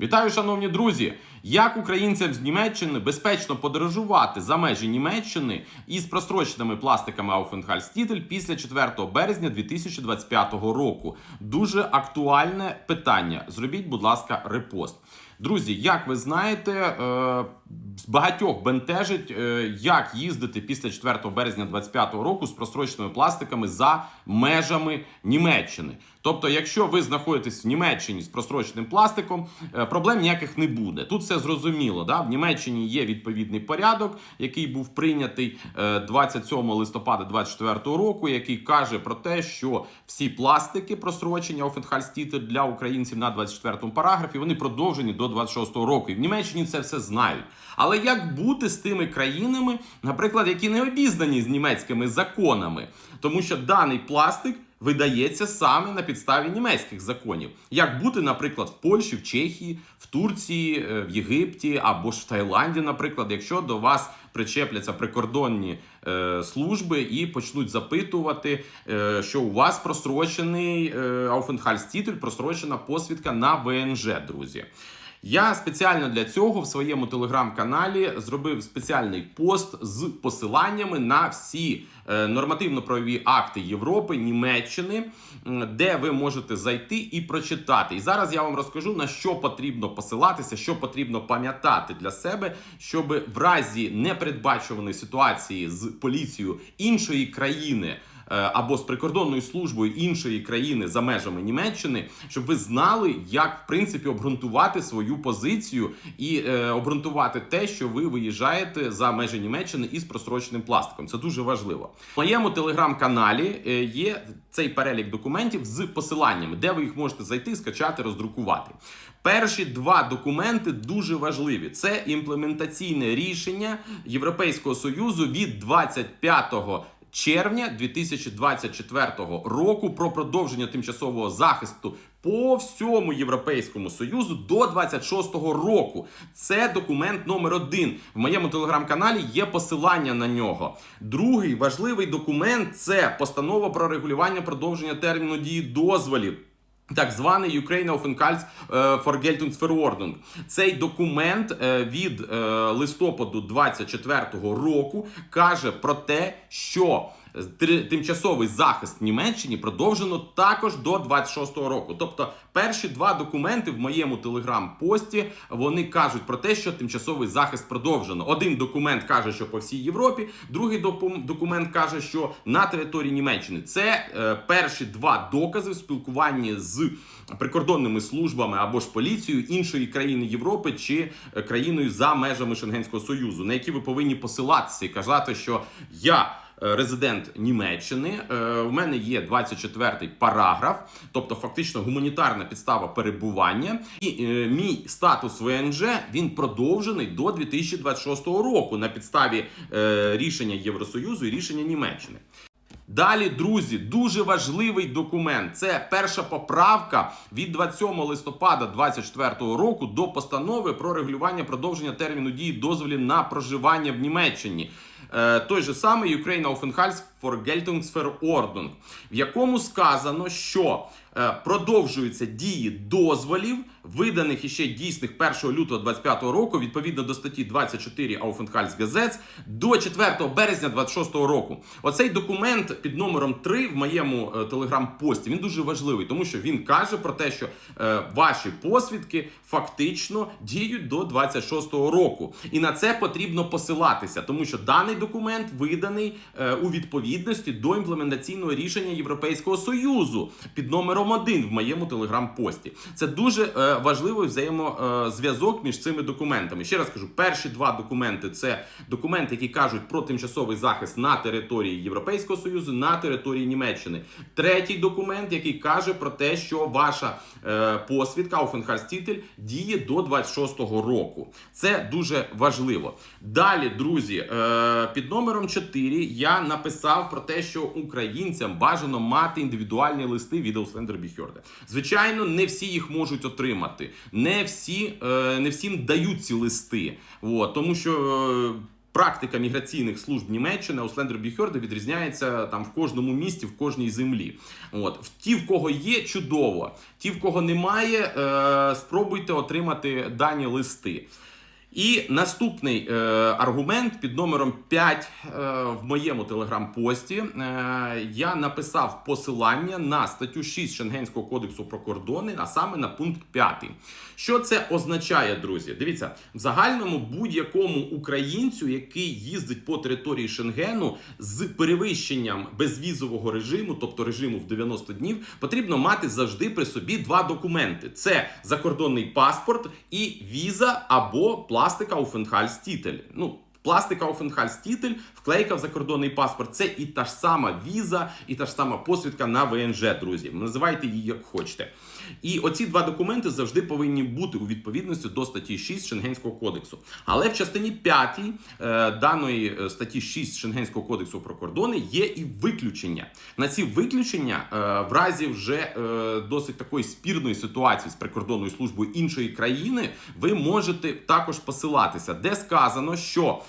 Вітаю, шановні друзі! Як українцям з Німеччини безпечно подорожувати за межі Німеччини із простроченими пластиками Aufenthaltstitel після 4 березня 2025 року? Дуже актуальне питання. Зробіть, будь ласка, репост. Друзі, як ви знаєте, е, багатьох бентежить, е, як їздити після 4 березня 2025 року з простроченими пластиками за межами Німеччини. Тобто, якщо ви знаходитесь в Німеччині з простроченим пластиком, е, проблем ніяких не буде. Тут все зрозуміло. Да? В Німеччині є відповідний порядок, який був прийнятий е, 27 листопада 2024 року, який каже про те, що всі пластики прострочення Aufenthaltstitel для українців на 24 параграфі вони продовжені до 26 року. І в Німеччині це все знають. Але як бути з тими країнами, наприклад, які не обізнані з німецькими законами, тому що даний пластик. Видається саме на підставі німецьких законів. Як бути, наприклад, в Польщі, в Чехії, в Турції, е, в Єгипті або ж в Таїланді, наприклад, якщо до вас причепляться прикордонні е, служби і почнуть запитувати, е, що у вас просрочений Aufenthaltstitel, просрочена посвідка на ВНЖ, друзі. Я спеціально для цього в своєму телеграм-каналі зробив спеціальний пост з посиланнями на всі е, нормативно-правові акти Європи, Німеччини, де ви можете зайти і прочитати. І зараз я вам розкажу на що потрібно посилатися, що потрібно пам'ятати для себе, щоб в разі непередбачуваної ситуації з поліцією іншої країни. Е, Або з прикордонною службою іншої країни за межами Німеччини, щоб ви знали, як в принципі обґрунтувати свою позицію і е, обґрунтувати те, що ви виїжджаєте за межі Німеччини із просроченим пластиком. Це дуже важливо. В моєму телеграм-каналі е, є цей перелік документів з посиланнями, де ви їх можете зайти, скачати, роздрукувати. Перші два документи дуже важливі. Це імплементаційне рішення Європейського союзу від 25 червня 2024 року про продовження тимчасового захисту по всьому Європейському Союзу до 26-го року. Це документ номер один. В моєму телеграм-каналі є посилання на нього. Другий важливий документ це постанова про регулювання продовження терміну дії дозволів. Так званий Ukraine Aufenthalts е, Vergeltungsverordnung. Цей документ е, від е, листопаду 24-го року каже про те, що тимчасовий захист в Німеччині продовжено також до 26-го року. Тобто, перші два документи в моєму телеграм-пості вони кажуть про те, що тимчасовий захист продовжено. Один документ каже, що по всій Європі, другий документ каже, що на території Німеччини. Це е, перші два докази в спілкуванні з прикордонними службами або ж поліцією іншої країни Європи чи е, країною за межами Шенгенського союзу, на які ви повинні посилатися і казати, що я. Е, Резидент Німеччини, Е, в мене є 24-й параграф, тобто фактично гуманітарна підстава перебування, і е, мій статус ВНЖ він продовжений до 2026 року на підставі е, рішення Євросоюзу і рішення Німеччини. Далі, друзі, дуже важливий документ. Це перша поправка від 27 листопада 2024 року до постанови про регулювання продовження терміну дії дозволів на проживання в Німеччині. Е, той же самий Ukraine Aufenthalts Vergeltungsverordnung, в якому сказано, що е, продовжуються дії дозволів, виданих іще дійсних 1 лютого 2025 року, відповідно до статті 24 Aufenthaltsgesetz, до 4 березня 2026 року. Оцей документ під номером 3 в моєму е, телеграм-пості він дуже важливий, тому що він каже про те, що е, ваші посвідки фактично діють до 26 року. І на це потрібно посилатися, тому що даний документ виданий у відповідності до імплементаційного рішення Європейського союзу під номером 1 в моєму телеграм-пості. Це дуже е, важливий взаємозв'язок між цими документами. Ще раз кажу, перші два документи це документи, які кажуть про тимчасовий захист на території Європейського союзу, на території Німеччини. Третій документ, який каже про те, що ваша е, посвідка Aufenthaltstitel діє до 26-го року. Це дуже важливо. Далі, друзі, е, під номером 4 я написав про те, що українцям бажано мати індивідуальні листи від Ausländer Behörde. Звичайно, не всі їх можуть отримати, не всі, е, не всім дають ці листи. От, тому що. е, практика міграційних служб Німеччини Ausländerbehörde відрізняється там в кожному місті, в кожній землі. От В ті, в кого є, чудово. Ті, в кого немає, е, спробуйте отримати дані листи. І наступний е, аргумент під номером 5 е, в моєму телеграм-пості е, я написав посилання на статтю 6 Шенгенського кодексу про кордони, а саме на пункт 5. Що це означає, друзі? Дивіться, в загальному будь-якому українцю, який їздить по території Шенгену з перевищенням безвізового режиму, тобто режиму в 90 днів, потрібно мати завжди при собі два документи: це закордонний паспорт і віза або пластика Aufenthaltstitel. Ну, Пластика Aufenthaltstitel, вклейка в закордонний паспорт. Це і та ж сама віза, і та ж сама посвідка на ВНЖ, друзі. Називайте її як хочете. І оці два документи завжди повинні бути у відповідності до статті 6 Шенгенського кодексу. Але в частині 5 е, даної е, статті 6 Шенгенського кодексу про кордони є і виключення. На ці виключення е, в разі вже е, досить такої спірної ситуації з прикордонною службою іншої країни ви можете також посилатися, де сказано, що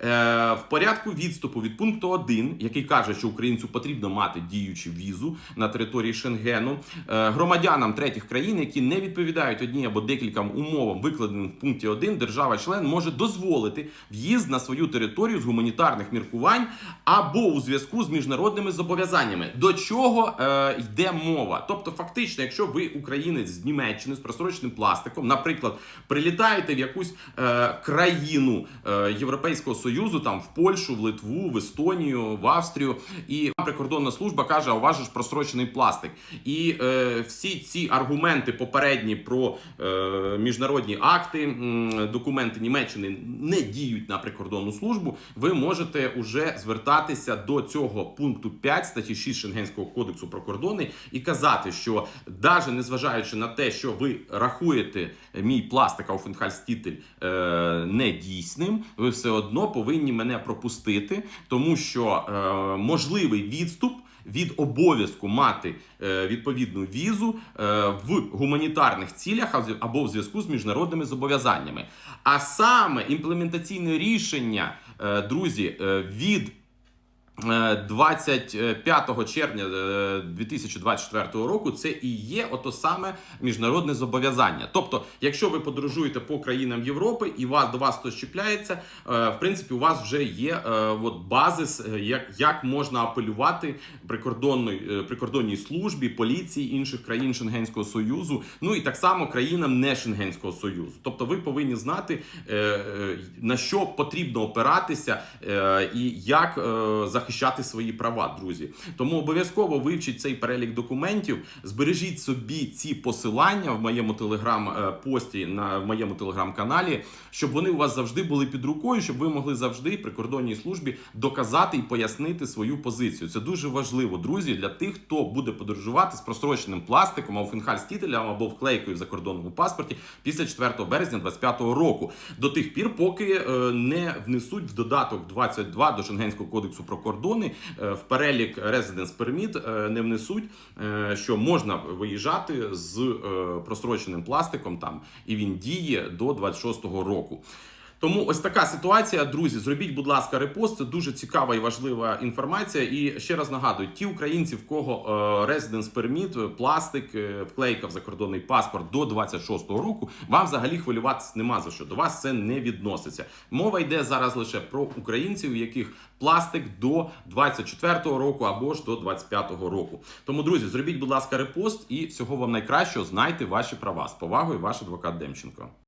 в порядку відступу від пункту 1, який каже, що українцю потрібно мати діючу візу на території Шенгену, е, громадянам третіх країн, які не відповідають одній або декільком умовам, викладеним в пункті 1, держава-член може дозволити в'їзд на свою територію з гуманітарних міркувань або у зв'язку з міжнародними зобов'язаннями. До чого е, йде мова? Тобто, фактично, якщо ви українець з Німеччини з просроченим пластиком, наприклад, прилітаєте в якусь е, країну е, Європейського Союзу, там в Польщу, в Литву, в Естонію, в Австрію, і прикордонна служба каже, а у вас ж просрочений пластик. І е, всі ці аргументи попередні про е, міжнародні акти, документи Німеччини не діють на прикордонну службу. Ви можете уже звертатися до цього пункту 5 статті 6 Шенгенського кодексу про кордони і казати, що навіть незважаючи на те, що ви рахуєте мій пластик Aufenthaltstitel е, недійсним, ви все одно повинні мене пропустити, тому що е, можливий відступ. Від обов'язку мати е, відповідну візу е, в гуманітарних цілях або в зв'язку з міжнародними зобов'язаннями. А саме імплементаційне рішення, е, друзі, е, від 25 червня е, 2024 року це і є ото саме міжнародне зобов'язання. Тобто, якщо ви подорожуєте по країнам Європи і вас до вас хтось чіпляється, е, в принципі, у вас вже є е, от базис, е, як, як можна апелювати прикордонної е, прикордонній службі, поліції інших країн Шенгенського союзу, ну і так само країнам не Шенгенського союзу. Тобто, ви повинні знати е, е, на що потрібно опиратися е, і як е, захищати свої права, друзі. Тому обов'язково вивчіть цей перелік документів, збережіть собі ці посилання в моєму телеграм-пості на в моєму телеграм-каналі, щоб вони у вас завжди були під рукою, щоб ви могли завжди прикордонній службі доказати і пояснити свою позицію. Це дуже важливо, друзі, для тих, хто буде подорожувати з просроченим пластиком, ауфенхальстітелем або вклейкою в закордонному паспорті після 4 березня 2025 року. До тих пір, поки е, не внесуть в додаток 22 до Шенгенського кодексу про кордони е, в перелік Residence Permit е, не внесуть, е, що можна виїжджати з простроченим просроченим пластиком там, і він діє до 26-го року. Тому ось така ситуація, друзі. Зробіть, будь ласка, репост. Це дуже цікава і важлива інформація. І ще раз нагадую: ті українці, в кого Residence Permit, пластик, е, вклейка в закордонний паспорт до 26-го року, вам взагалі хвилюватися нема за що. До вас це не відноситься. Мова йде зараз лише про українців, у яких пластик до 24-го року або ж до 25-го року. Тому, друзі, зробіть, будь ласка, репост і всього вам найкращого. Знайте ваші права. З повагою, ваш адвокат Демченко.